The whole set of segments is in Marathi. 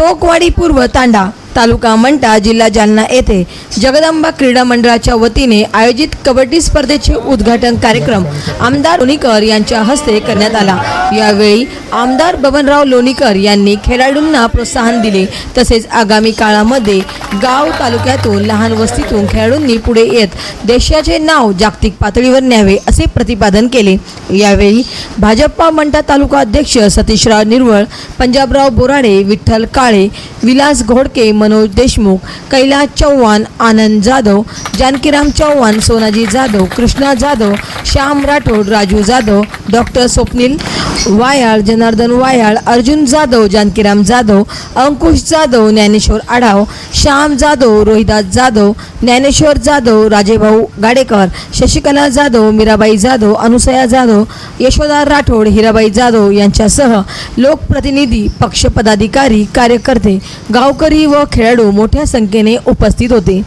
टोकवाडी पूर्व तांडा तालुका मंटा जिल्हा जालना येथे जगदंबा क्रीडा मंडळाच्या वतीने आयोजित कबड्डी स्पर्धेचे उद्घाटन कार्यक्रम आमदार लोणीकर यांच्या हस्ते करण्यात आला. यावेळी आमदार बबनराव लोणीकर यांनी खेळाडूंना प्रोत्साहन दिले. तसेच आगामी काळामध्ये गाव तालुक्यातून लहान वस्तीतून खेळाडूंनी पुढे येत देशाचे नाव जागतिक पातळीवर न्यावे असे प्रतिपादन केले. यावेळी भाजपा मंटा तालुका अध्यक्ष सतीशराव निर्वळ पंजाबराव बोराडे विठ्ठल काळे विलास घोडके मनोज देशमुख कैलास चव्हाण आनंद जाधव जानकीराम चव्हाण सोनाजी जाधव कृष्णा जाधव श्याम राठोड राजू जाधव डॉक्टर स्वप्नील वायाळ जनार्दन वायाळ अर्जुन जाधव जानकीराम जाधव अंकुश जाधव ज्ञानेश्वर आढाव श्याम जाधव रोहिदास जाधव ज्ञानेश्वर जाधव राजेभाऊ गाडेकर शशिकला जाधव मीराबाई जाधव अनुसया जाधव यशोदा राठोड हिराबाई जाधव यांच्यासह लोकप्रतिनिधी पक्षपदाधिकारी कार्यकर्ते गावकरी व खेळाडू मोठ्या संख्येने उपस्थित होते.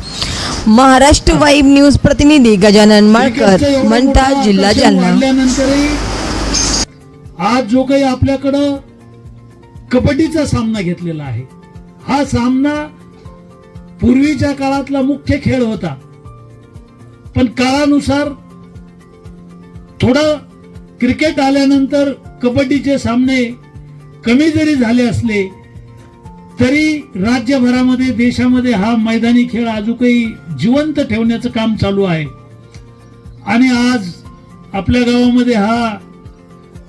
महाराष्ट्र वाईब न्यूज प्रतिनिधी गजानन माळकर मंठा जिल्हा जालना. आज जो काही आपल्याकडं कबड्डीचा सामना घेतलेला आहे हा सामना पूर्वीच्या काळातला मुख्य खेळ होता. पण काळानुसार थोडं क्रिकेट आल्यानंतर कबड्डीचे सामने कमी जरी झाले असले तरी राज्यभरामध्ये देशामध्ये हा मैदानी खेळ अजूनही जिवंत ठेवण्याचं काम चालू आहे. आणि आज आपल्या गावामध्ये हा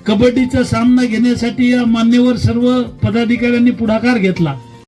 कबड्डीचा सामना घेण्यासाठी या मान्यवर सर्व पदाधिकाऱ्यांनी पुढाकार घेतला.